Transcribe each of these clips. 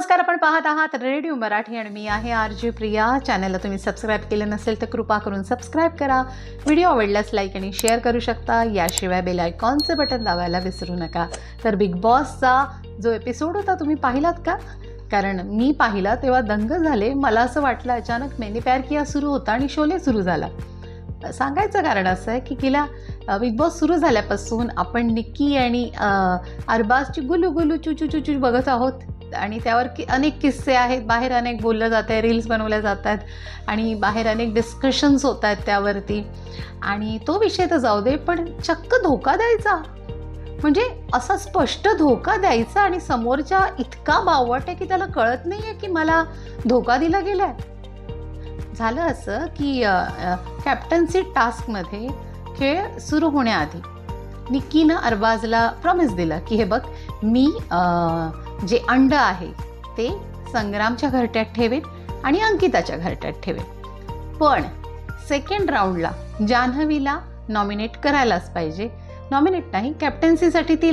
नमस्कार आपण पाहत आहात रेडिओ मराठी आणि मी आहे आर जे प्रिया चॅनलला तुम्ही सबस्क्राईब केलं नसेल तर कृपा करून सबस्क्राईब करा. व्हिडिओ आवडल्यास लाईक आणि शेअर करू शकता. याशिवाय बेल आयकॉनचे बटन दाबायला विसरू नका. तर बिग बॉसचा जो एपिसोड होता तुम्ही पाहिलात का? कारण मी पाहिला तेव्हा दंग झाले. मला असं वाटलं अचानक मेने प्यार किया सुरू होता आणि शोले सुरू झाला. सांगायचं कारण असं आहे की तिला बिग बॉस सुरू झाल्यापासून आपण निक्की आणि अरबाजची गुलू गुलू चुचू चुचू बघत आहोत. आणि त्यावर की अनेक किस्से आहेत. बाहेर अनेक बोललं जात आहे रील्स बनवल्या जात आहेत आणि बाहेर अनेक डिस्कशन्स होत आहेत त्यावरती. आणि तो विषय तर जाऊ दे पण चक्क धोका द्यायचा. म्हणजे असा स्पष्ट धोका द्यायचा आणि समोरच्या इतका बावट आहे की त्याला कळत नाही आहे की मला धोका दिला गेला आहे झालं असं की कॅप्टन्सी टास्कमध्ये खेळ सुरू होण्याआधी निक्कीनं अरबाजला प्रॉमिस दिलं की हे बघ मी आ, जे अंड आहे ते संग्रामच्या घरट्यात ठेवेन आणि अंकिताच्या घरट्यात ठेवेन पण सेकंड राऊंडला जान्हवीला नॉमिनेट करायलाच पाहिजे. नॉमिनेट नाही कॅप्टन्सीसाठी ती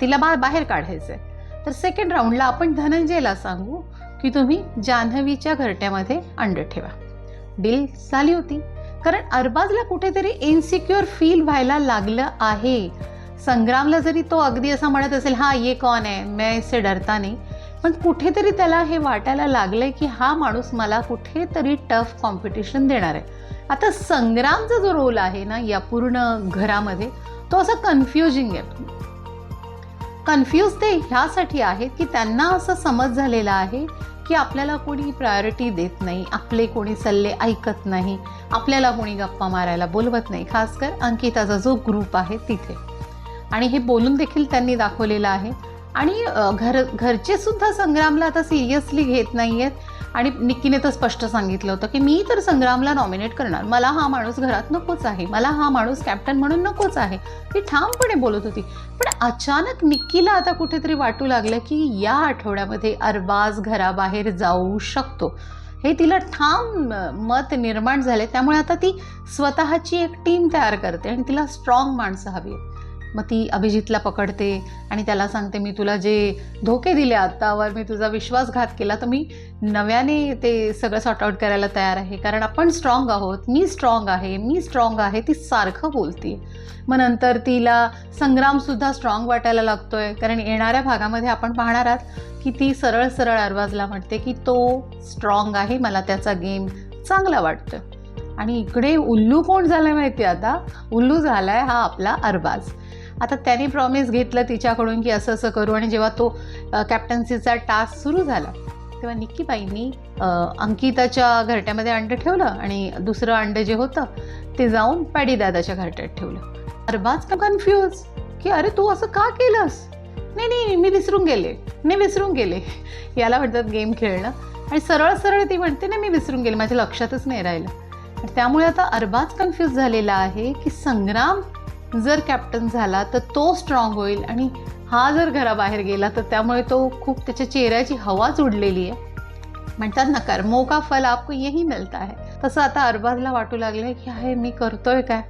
तिला बा बाहेर काढायचं आहे तर सेकंड राऊंडला आपण धनंजयला सांगू की तुम्ही जान्हवीच्या घरट्यामध्ये अंड ठेवा. डील झाली होती. कारण अरबाजला कुठेतरी इन्सिक्युअर फील व्हायला लागलं आहे. संग्रामला जरी तो अगदी असा म्हणत असेल हा ये कौन आहे मैं इससे डरता नाही. पण कुठेतरी त्याला हे वाटायला लागलंय की हा माणूस मला कुठेतरी टफ कॉम्पिटिशन देणार आहे. आता संग्रामचा जो रोल आहे ना या पूर्ण घरामध्ये तो असा कन्फ्युजिंग आहे. कन्फ्यूज ते ह्यासाठी आहेत की त्यांना असं समज झालेला आहे की आपल्याला कोणी प्रायोरिटी देत नाही आपले कोणी सल्ले ऐकत नाही आपल्याला कोणी गप्पा मारायला बोलवत नाही. खासकर अंकिताचा जो ग्रुप आहे तिथे. आणि हे बोलून देखील त्यांनी दाखवलेलं आहे. आणि घर घरचे सुद्धा संग्रामला आता सिरियसली घेत नाही आहेत आणि निक्कीने तर स्पष्ट सांगितलं होतं की मी तर संग्रामला नॉमिनेट करणार. मला हा माणूस घरात नकोच आहे. मला हा माणूस कॅप्टन म्हणून नकोच आहे. ती ठामपणे बोलत होती. पण अचानक निक्कीला आता कुठेतरी वाटू लागलं की या आठवड्यामध्ये अरबाज घराबाहेर जाऊ शकतो. हे तिला ठाम मत निर्माण झाले. त्यामुळे आता ती स्वतःची एक टीम तयार करते आणि तिला स्ट्रॉंग माणसं हवी आहेत. मग ती अभिजितला पकडते आणि त्याला सांगते मी तुला जे धोके दिले आत्तावर मी तुझा विश्वासघात केला तर मी नव्याने ते सगळं सॉर्टआऊट करायला तयार आहे. कारण आपण स्ट्रॉंग आहोत मी स्ट्रॉंग आहे मी स्ट्रॉंग आहे ती सारखं बोलते. मग नंतर तिला संग्रामसुद्धा स्ट्रॉंग वाटायला लागतो आहे कारण येणाऱ्या भागामध्ये आपण पाहणार आहात की ती सरळ सरळ अरबाजला म्हणते की तो स्ट्रॉंग आहे मला त्याचा गेम चांगला वाटतं आणि इकडे उल्लू कोण झालाय माहिती आता? उल्लू झालाय हा आपला अरबाज. आता त्याने प्रॉमिस घेतलं तिच्याकडून की असं असं करू आणि जेव्हा तो कॅप्टन्सीचा टास्क सुरू झाला तेव्हा निक्कीबाईंनी अंकिताच्या घरट्यामध्ये अंडं ठेवलं आणि दुसरं अंडं जे होतं ते जाऊन पॅडीदादाच्या घरट्यात ठेवलं. अरबाज का कन्फ्यूज की अरे तू असं का केलंस? नाही नाही मी विसरून गेले नाही विसरून गेले. याला म्हणतात गेम खेळणं. आणि सरळ सरळ ती म्हणते ना मी विसरून गेले माझ्या लक्षातच नाही राहिलं. त्यामुळे आता अरबाज कन्फ्यूज झालेला आहे की संग्राम जर कॅप्टन झाला तर तो स्ट्रॉंग होईल. आणि हा जर घराबाहेर गेला तर त्यामुळे तो खूप त्याच्या चेहऱ्याची हवाच उडलेली आहे. म्हणतात ना कर्मो का फल आपको यही मिळता है. तसं आता अरबाजला वाटू लागलं आहे की आहे मी करतोय काय?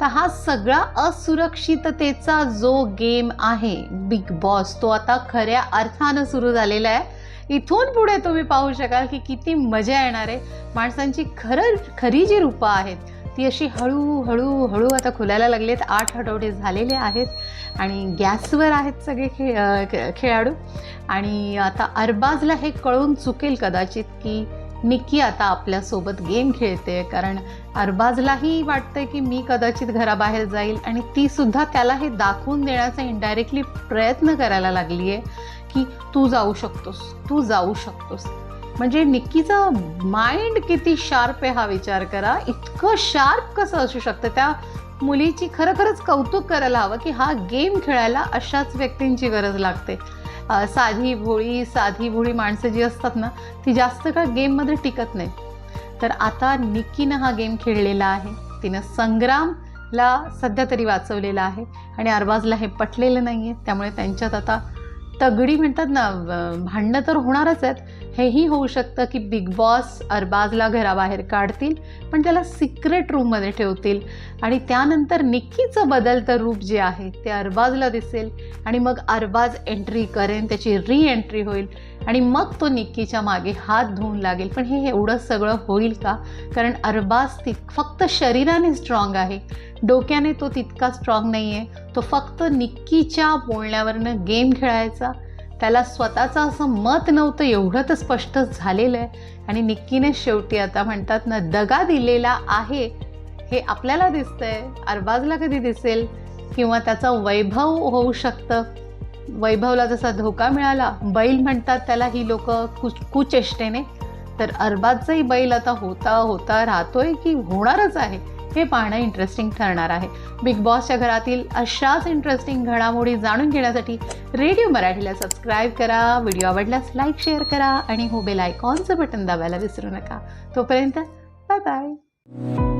तर हा सगळा असुरक्षिततेचा जो गेम आहे बिग बॉस तो आता खऱ्या अर्थानं सुरू झालेला आहे. इथून पुढे तुम्ही पाहू शकाल की किती मजा येणार आहे. माणसांची खरं खरी जी रूपं आहेत ती अशी हळू हळू हळू आता खुलायला लागली आहेत आठ आठवडे झालेले आहेत आणि गॅसवर आहेत सगळे खे खे- खेळाडू. आणि आता अरबाजला हे कळून चुकेल कदाचित की निक्की आता आपल्यासोबत गेम खेळते. कारण अरबाजलाही वाटतंय की मी कदाचित घराबाहेर जाईल आणि ती सुद्धा त्याला हे दाखवून देण्याचा इनडायरेक्टली प्रयत्न करायला लागली आहे की तू जाऊ शकतोस तू जाऊ शकतोस. म्हणजे निक्कीचा माइंड किती शार्प आहे हा विचार करा. इतकं शार्प कसं असू शकतं? त्या मुलीची खरोखरच कौतुक करायला हवं की हा गेम खेळायला अशाच व्यक्तींची गरज लागते. साधी भोळी साधी भोळी माणसं जी असतात ना ती जास्त काळ गेममध्ये टिकत नाहीत. तर आता निक्कीनं हा गेम खेळलेला आहे. तिनं संग्रामला सध्या तरी वाचवलेला आहे आणि अरबाजला हे पटलेलं नाही आहे त्यामुळे त्यांच्यात आता तगडी म्हणतात ना भांडणं तर होणारच आहेत. हेही होऊ शकतं की बिग बॉस अरबाजला घराबाहेर काढतील पण त्याला सिक्रेट रूममध्ये ठेवतील. आणि त्यानंतर निक्कीचं बदलतं रूप जे आहे ते अरबाजला दिसेल. आणि मग अरबाज एंट्री करेन त्याची री एंट्री होईल. आणि मग तो निक्कीच्या मागे हात धुवून लागेल. पण हे एवढं सगळं होईल का? कारण अरबाज ती फक्त शरीराने स्ट्रॉंग आहे. डोक्याने तो तितका स्ट्रॉंग नाही आहे तो फक्त निक्कीच्या बोलण्यावरनं गेम खेळायचा. त्याला स्वतःचं असं मत नव्हतं एवढं तर स्पष्ट झालेलं आहे. आणि निक्कीने शेवटी आता म्हणतात ना दगा दिलेला आहे हे आपल्याला दिसतंय. अरबाजला कधी दिसेल? किंवा त्याचा वैभव होऊ शकतं? वैभवला जसा धोका मिळाला बैल म्हणतात त्याला ही लोक कुच कुचेष्टेने. तर अरबाजचाही बैल आता होता होता राहतोय की होणारच आहे? हे पाहणं इंटरेस्टिंग ठरणार आहे. बिग बॉसच्या घरातील अशाच इंटरेस्टिंग घडामोडी जाणून घेण्यासाठी रेडिओ मराठीला सबस्क्राईब करा व्हिडिओ आवडल्यास लाईक शेअर करा आणि हो बेल आयकॉनचं बटन दाबायला विसरू नका. तोपर्यंत बाय बाय